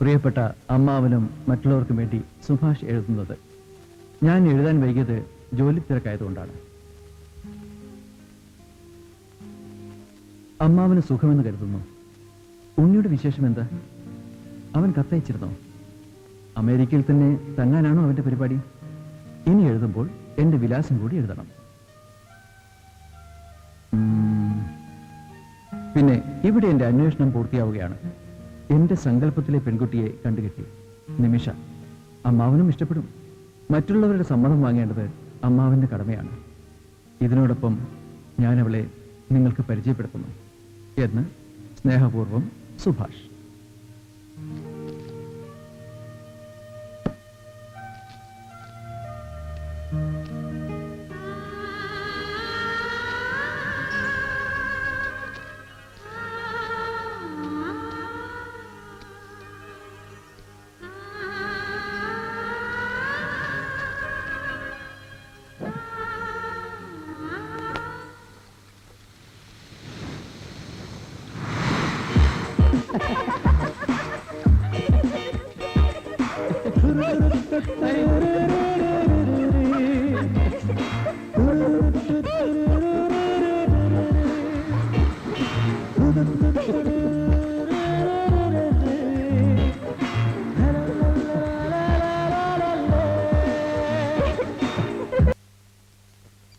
പ്രിയപ്പെട്ട അമ്മാവനും മറ്റുള്ളവർക്കും വേണ്ടി സുഭാഷ് എഴുതുന്നത്. ഞാൻ എഴുതാൻ വൈകിയത് ജോലി തിരക്കായതുകൊണ്ടാണ്. അമ്മാവന് സുഖമെന്ന് കരുതുന്നു. ഉണ്ണിയുടെ വിശേഷം എന്താ? അവൻ കത്തയച്ചിരുന്നോ? അമേരിക്കയിൽ തന്നെ തങ്ങാനാണോ അവന്റെ പരിപാടി? ഇനി എഴുതുമ്പോൾ എന്റെ വിലാസം കൂടി എഴുതണം. പിന്നെ ഇവിടെ എന്റെ അന്വേഷണം പൂർത്തിയാവുകയാണ്. എന്റെ സങ്കല്പത്തിലെ പെൺകുട്ടിയെ കണ്ടുകിട്ടി. നിമിഷ. അമ്മാവനും ഇഷ്ടപ്പെടും. മറ്റുള്ളവരുടെ സമ്മതം വാങ്ങേണ്ടത് അമ്മാവന്റെ കടമയാണ്. ഇതിനോടൊപ്പം ഞാൻ അവളെ നിങ്ങൾക്ക് പരിചയപ്പെടുത്തുന്നു. എന്ന് സ്നേഹപൂർവം സുഭാഷ്.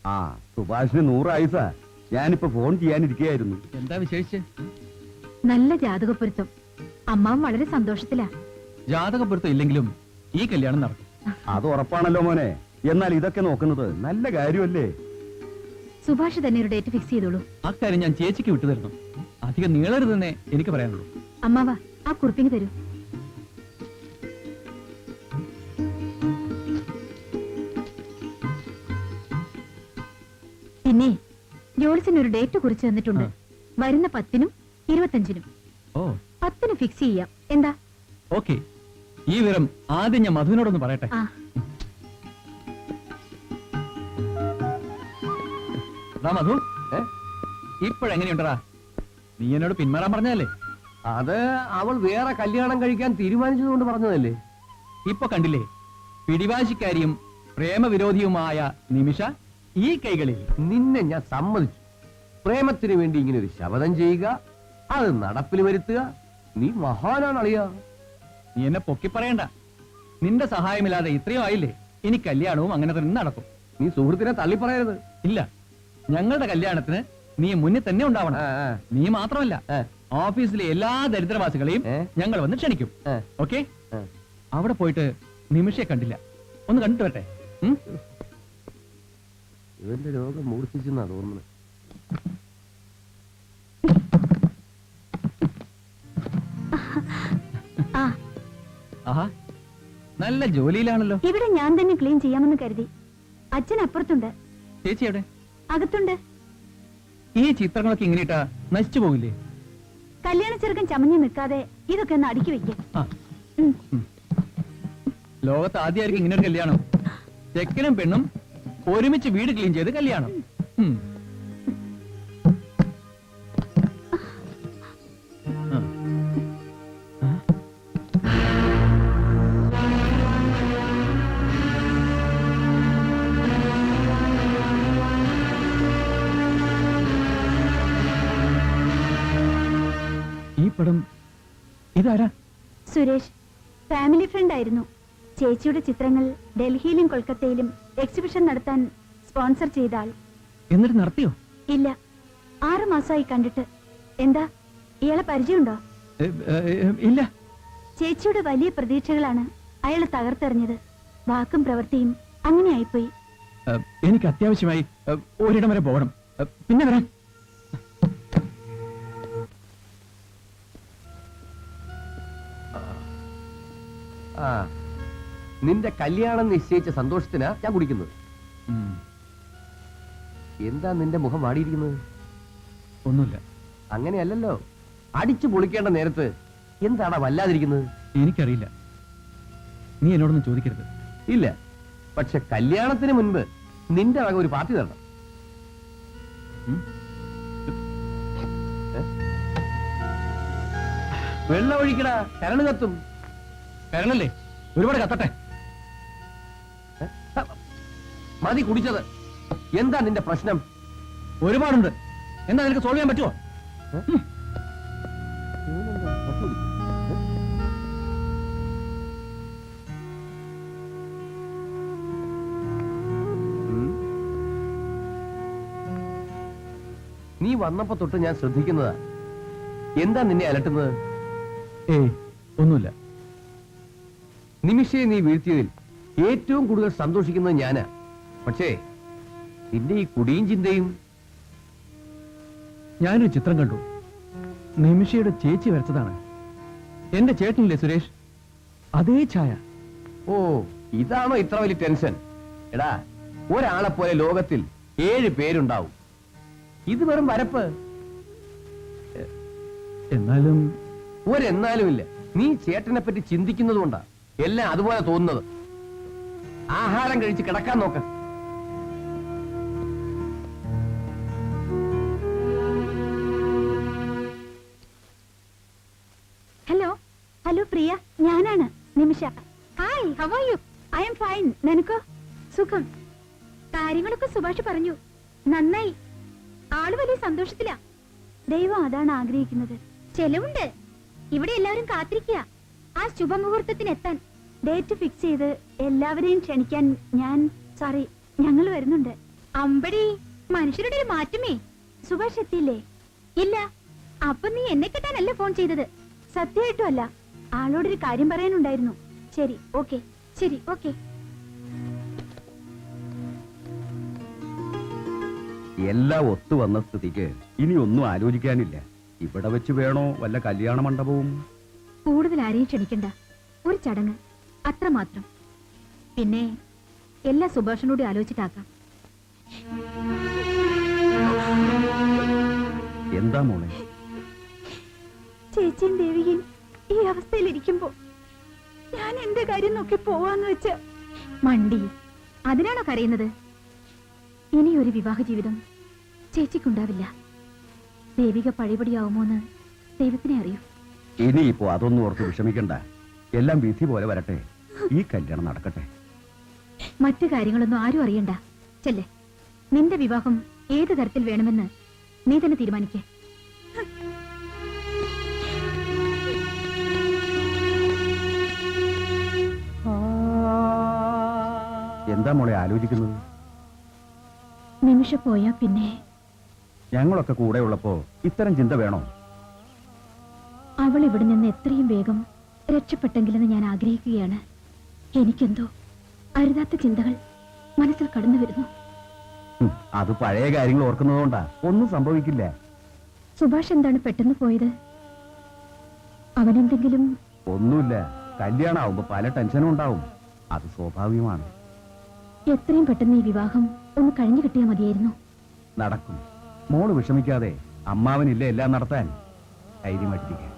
ആ സുഭാഷിന് നൂറായുസ. ഞാനിപ്പോ ഫോൺ ചെയ്യാനിരിക്കുകയായിരുന്നു എന്താ വിശേഷിച്ച്? നല്ല ജാതകപ്പൊരുത്തം. അമ്മാവും വളരെ സന്തോഷത്തിലാ. ജാതകപ്പൊരുത്തം ഇല്ലെങ്കിലും ഈ കല്യാണം നടക്കും. അത് ഉറപ്പാണല്ലോ മോനെ. എന്നാൽ ഇതൊക്കെ നോക്കുന്നത് നല്ല കാര്യമല്ലേ? സുഭാഷ് തന്നെ ഒരു ഡേറ്റ് ഫിക്സ് ചെയ്തോളൂ. അക്കാര്യം ഞാൻ ചേച്ചിക്ക് വിട്ടുതരുന്നു അധികം നീളരുത് തന്നെ എനിക്ക് പറയാനുള്ളൂ. അമ്മാവ ആ കുറിപ്പിന് തരൂ. പിന്നെ ജോളിസിന് ഒരു ഡേറ്റ് കുറിച്ച് തന്നിട്ടുണ്ട്. വരുന്ന പത്തിനും ഇരുപത്തഞ്ചിനും. ഓ. പത്തിന് ഫിക്സ് ചെയ്യാം. എന്താ? ഓക്കെ. ഈ വിവരം ആദ്യം ഞാൻ മധുവിനോടൊന്ന് പറയട്ടെ. മധു ഇപ്പോഴെങ്ങനെയുണ്ടടാ? നീ എന്നോട് പിന്മാറാൻ പറഞ്ഞതല്ലേ? അത് അവൾ വേറെ കല്യാണം കഴിക്കാൻ തീരുമാനിച്ചതുകൊണ്ട് പറഞ്ഞതല്ലേ? ഇപ്പൊ കണ്ടില്ലേ? പിടിവാശിക്കാരിയും പ്രേമവിരോധിയുമായ നിമിഷ ഈ കൈകളിൽ. നിന്നെ ഞാൻ സമ്മതിച്ചു. പ്രേമത്തിന് വേണ്ടി ഇങ്ങനെ ഒരു ശപഥം ചെയ്യുക അത് നടപ്പിൽ വരുത്തുക. നീ മഹാനാണ് അളിയ നീ എന്നെ പൊക്കി പറയണ്ട. നിന്റെ സഹായമില്ലാതെ ഇത്രയും ആയില്ലേ? ഇനി കല്യാണവും അങ്ങനെ തന്നെ നടക്കും. നീ സുഹൃത്തിനെ തള്ളി പറയരുത്. ഇല്ല ഞങ്ങളുടെ കല്യാണത്തിന് നീ മുന്നിൽ തന്നെ ഉണ്ടാവണം. നീ മാത്രമല്ല ഓഫീസിലെ എല്ലാ ദരിദ്രവാസികളെയും ഞങ്ങൾ വന്ന് ക്ഷണിക്കും. ഓക്കെ? അവിടെ പോയിട്ട് നിമിഷയെ കണ്ടില്ല. ഒന്ന് കണ്ടിട്ട് വരട്ടെ? ഇവന്റെ രോഗം മൂർച്ഛിച്ചെന്നാ തോന്നുന്നത്. ആഹാ. നല്ല ജോലിയിലാണല്ലോ. ഇവിടെ ഞാൻ തന്നെ ക്ലീൻ ചെയ്യാമെന്ന് കരുതി. അച്ഛൻ അപ്പുറത്തുണ്ട്. ചേച്ചി എവിടെ? അകത്തുണ്ട്. ഈ ചിത്രങ്ങളൊക്കെ ഇങ്ങനെയിട്ടാ നശിച്ചു പോകില്ലേ കല്യാണ ചെറുക്കൻ ചമഞ്ഞു നിൽക്കാതെ ഇതൊക്കെ ഒന്ന് അടുക്കി വെക്ക്. ആ. ഉം. ഉം. ലോകത്ത് ആദ്യമായിരിക്കും ഇങ്ങനെ ഒരു കല്യാണം. ചെക്കനും പെണ്ണും ഒരുമിച്ച് വീട് ക്ലീൻ ചെയ്ത് കല്യാണം. ഉം. ഈ പടം ഇതാരാ? സുരേഷ് ഫാമിലി ഫ്രണ്ട് ആയിരുന്നു. ചേച്ചിയുടെ ചിത്രങ്ങൾ ഡൽഹിയിലും കൊൽക്കത്തയിലും എക്സിബിഷൻ നടത്താൻ സ്പോൺസർ ചെയ്ത ആൾ. എന്നിട്ട് നടത്തിയോ? ഇല്ല. ആറു മാസമായി കണ്ടിട്ട്. എന്താ? ഇയാളെ പരിചയമുണ്ടോ? ഇല്ല. ചേച്ചിയുടെ വലിയ പ്രതീക്ഷകളാണ് അയാളെ തകർത്തെറിഞ്ഞത്. വാക്കും പ്രവൃത്തിയും അങ്ങനെ ആയിപ്പോയി എനിക്ക് അത്യാവശ്യമായി ഒരിടം വരെ പോകണം. പിന്നെ വരാം. ആ. നിന്റെ കല്യാണം നിശ്ചയിച്ച സന്തോഷത്തിനാ ഞാൻ കുടിക്കുന്നത്. എന്താ നിന്റെ മുഖം വാടിയിരിക്കുന്നത്? ഒന്നുമില്ല. അങ്ങനെയല്ലല്ലോ. അടിച്ചു പൊളിക്കേണ്ട നേരത്ത് എന്താടാ വല്ലാതിരിക്കുന്നത്? എനിക്കറിയില്ല. നീ എന്നോടൊന്നും ചോദിക്കരുത്. ഇല്ല. പക്ഷെ കല്യാണത്തിന് മുൻപ് നിന്റെ വക ഒരു പാർട്ടി തരണം? വെള്ളം ഒഴിക്കടാ കരണ് കത്തും. കരണല്ലേ ഒരുപാട് കത്തട്ടെ. മതി കുടിച്ചത്. എന്താ നിന്റെ പ്രശ്നം? ഒരുപാടുണ്ട്. എന്താ നിനക്ക് സോൾവ് ചെയ്യാൻ പറ്റുമോ നീ വന്നപ്പോ തൊട്ട് ഞാൻ ശ്രദ്ധിക്കുന്നതാ. എന്താ നിന്നെ അലട്ടുന്നത്? ഏയ് ഒന്നുമില്ല. നിമിഷയെ നീ വീഴ്ത്തിയതിൽ ഏറ്റവും കൂടുതൽ സന്തോഷിക്കുന്നത് ഞാനാ. പക്ഷേ നിന്റെ ഈ കുടിയും ചിന്തയും ഞാനൊരു ചിത്രം കണ്ടു. നിമിഷയുടെ ചേച്ചി വരച്ചതാണ്. എന്റെ ചേട്ടനില്ലേ സുരേഷ്? അതേ ഛായ. ഓ ഇതാണോ ഇത്ര വലിയ ടെൻഷൻ? എടാ ഒരാളെ പോലെ ലോകത്തിൽ ഏഴ് പേരുണ്ടാവും. ഇത് വെറും വരപ്പ്. എന്നാലും ഒരെന്നാലും ഇല്ല നീ ചേട്ടനെ പറ്റി ചിന്തിക്കുന്നത് കൊണ്ടാ എല്ലാം അതുപോലെ തോന്നുന്നത്. ആഹാരം കഴിച്ച് കിടക്കാൻ നോക്ക. ഹലോ ഹലോ പ്രിയ ഞാനാണ് Nimisha. Hi how are you I'm fine നിനക്കോ? സുഖം. കാര്യങ്ങളൊക്കെ സുഭാഷ് പറഞ്ഞു. നന്നായി. ആൾ വലിയ സന്തോഷത്തിലാ. ദൈവം അതാണ് ആഗ്രഹിക്കുന്നത്. ചെലവുണ്ട്. ഇവിടെ എല്ലാവരും കാത്തിരിക്കുക. ആ ശുഭമുഹൂർത്തത്തിന് എത്താൻ ഡേറ്റ് ഫിക്സ് ചെയ്ത് എല്ലാവരെയും ക്ഷണിക്കാൻ ഞാൻ സോറി ഞങ്ങൾ വരുന്നുണ്ട്. അമ്പടി മനുഷ്യരുടെ ഒരു മാറ്റമേ. സുഭാഷ് എത്തിയില്ലേ? ഇല്ല. അപ്പൊ നീ എന്നെ കിട്ടാനല്ല ഫോൺ ചെയ്തത്? സത്യമായിട്ടും അല്ല. ആളോടൊരു കാര്യം പറയാനുണ്ടായിരുന്നു. ശരി ഓക്കെ ശരി ഓക്കെ. എല്ലാം ഒത്തു വന്ന സ്ഥിതിക്ക് ഇനി ഒന്നും ആലോചിക്കാനില്ല. ഇവിടെ വെച്ച് വേണോ വല്ല കല്യാണ മണ്ഡപവും? കൂടുതൽ ആരെയും ക്ഷണിക്കണ്ട. ഒരു ചടങ്ങ്. അത്രമാത്രം. പിന്നെ എല്ലാ സുഭാഷനോടും ആലോചിച്ചിട്ടാക്കാം. എന്താ മോളെ? ചേച്ചിയും ദേവികയും ഈ അവസ്ഥയിലിരിക്കുമ്പോ ഞാൻ എന്റെ കാര്യം നോക്കി പോവാന്ന് വെച്ച് മണ്ടി അതിനാണോ കരയുന്നത്? ഇനി ഒരു വിവാഹ ജീവിതം ചേച്ചിക്കുണ്ടാവില്ല. ദേവിക പഴിപടിയാവുമോന്ന് ദൈവത്തിനെ അറിയൂ. ഇനിയിപ്പോ അതൊന്നും ഓർത്ത് വിഷമിക്കണ്ട. എല്ലാം വിധി പോലെ വരട്ടെ. ഈ കല്യാണം നടക്കട്ടെ. മറ്റു കാര്യങ്ങളൊന്നും ആരും അറിയണ്ട. ചെല്ലേ. നിന്റെ വിവാഹം ഏത് തരത്തിൽ വേണമെന്ന് നീ തന്നെ തീരുമാനിക്കേ. എന്താ മോളെ ആലോചിക്കുന്നത്? നിമിഷ പോയാ പിന്നെ. ഞങ്ങളൊക്കെ കൂടെ ഉള്ളപ്പോ ഇത്തരം ചിന്ത വേണോ? അവൾ ഇവിടെ നിന്ന് എത്രയും വേഗം രക്ഷപ്പെട്ടെങ്കിലെന്ന് ഞാൻ ആഗ്രഹിക്കുകയാണ്. എനിക്കെന്തോ അരുതാത്ത ചിന്തകൾ മനസ്സിൽ കടന്നു വരുന്നു. അത് പഴയ കാര്യങ്ങൾ ഓർക്കുന്നതുകൊണ്ടാ. ഒന്നും സംഭവിക്കില്ല. സുഭാഷ് എന്താണ് പെട്ടെന്ന് പോയത്? അവനെന്തെങ്കിലും ഒന്നുമില്ല. കല്യാണാവുമ്പോ പല ടെൻഷനും ഉണ്ടാവും. അത് സ്വാഭാവികമാണ്. എത്രയും പെട്ടെന്ന് ഈ വിവാഹം ഒന്ന് കഴിഞ്ഞു കിട്ടിയാൽ മതിയായിരുന്നു. നടക്കും. മോൾ വിഷമിക്കാതെ അമ്മാവനില്ല എല്ലാം നടത്താൻ? ധൈര്യമായിട്ടിരിക്കുക